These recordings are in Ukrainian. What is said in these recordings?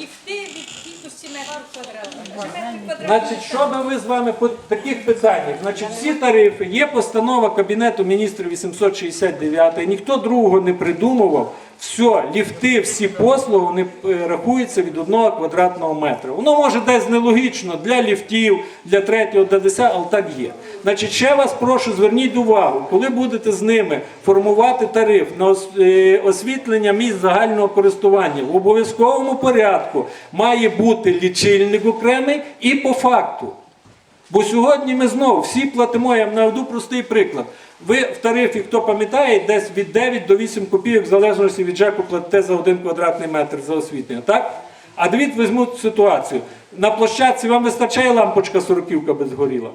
ліфти від кількості метрів квадратних. Метрів квадратних? Значить, що би ви з вами по таких питаннях? Значить, всі тарифи, є постанова Кабінету міністрів 869, ніхто другого не придумував. Все, ліфти, всі послуги вони е, рахуються від одного квадратного метра. Воно може десь нелогічно для ліфтів, для третього, для десятого, але так є. Значить, ще вас прошу, зверніть увагу, коли будете з ними формувати тариф на е, освітлення місць загального користування, в обов'язковому порядку має бути лічильник окремий і по факту. Бо сьогодні ми знову всі платимо, я вам наведу простий приклад. Ви в тарифі, хто пам'ятає, десь від 9 до 8 копійок, в залежності від ЖЕКу, платите за один квадратний метр за освітлення, так? А дивіться, візьму ситуацію. На площадці вам вистачає лампочка сороківка без горіла?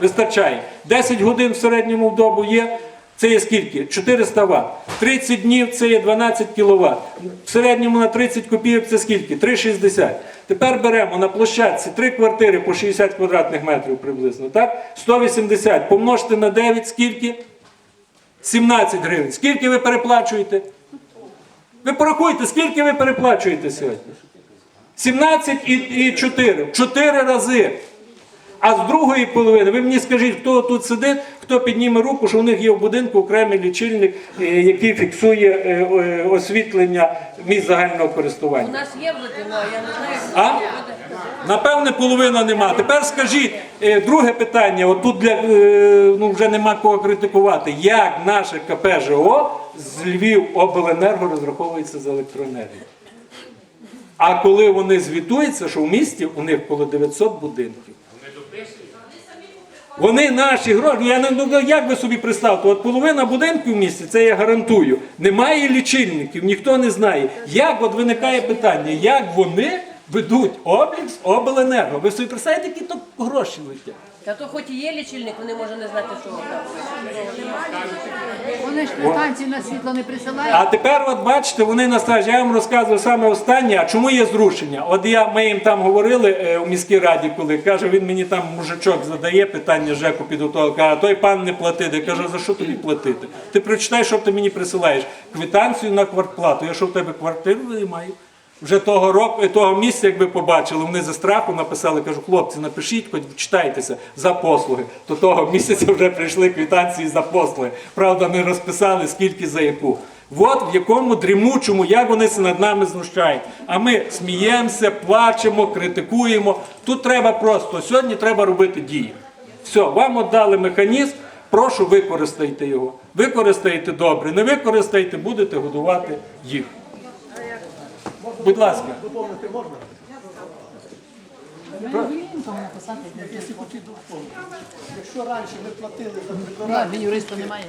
Вистачає. 10 годин в середньому в добу є. Це є скільки? 400 Вт. 30 днів це є 12 кВт. В середньому на 30 копійок це скільки? 3,60. Тепер беремо на площадці 3 квартири по 60 квадратних метрів приблизно. так? 180. Помножте на 9 скільки? 17 гривень. Скільки ви переплачуєте? Ви порахуйте, скільки ви переплачуєте сьогодні? 17 і, і 4. 4 рази. А з другої половини, ви мені скажіть, хто тут сидить, хто підніме руку, що у них є в будинку окремий лічильник, е, який фіксує е, е, освітлення місць загального користування. У нас є Владимир, я не знаю. А? Напевне, половина нема. Тепер скажіть, друге питання, от тут для, ну, вже нема кого критикувати. Як наше КПЖО з Львів обленерго розраховується за електроенергію? А коли вони звітуються, що в місті у них коло 900 будинків. Вони наші гроші. Я не ну, як ви собі представте, от половина будинків в місті, це я гарантую. Немає лічильників, ніхто не знає. Як от виникає питання, як вони ведуть облік з обленерго? Ви собі представляєте, які то гроші летять? Та то хоч і є лічильник, вони може не знати, що. Вони ж квитанції на світло не присилають. А тепер, от бачите, вони настажуть. Я вам розказував саме останнє, а чому є зрушення? От я, ми їм там говорили е, у міській раді, коли каже, він мені там мужичок задає питання ЖЕКу підготовка, а той пан не платить. Я кажу, за що тобі платити? Ти прочитай, що ти мені присилаєш. Квитанцію на квартплату. Я що в тебе квартиру маю? Вже того року, того місця, якби побачили, вони за страху написали, кажу, хлопці, напишіть, хоч читайтеся за послуги. То того місяця вже прийшли квитанції за послуги. Правда, не розписали, скільки за яку. От в якому дрімучому, як вони се над нами знущають. А ми сміємося, плачемо, критикуємо. Тут треба просто, сьогодні треба робити дії. Все, вам віддали механізм, прошу використайте його. Використайте добре, не використайте, будете годувати їх. Будь ласка. доповнити можна? Якщо раніше ви платили, юриста немає.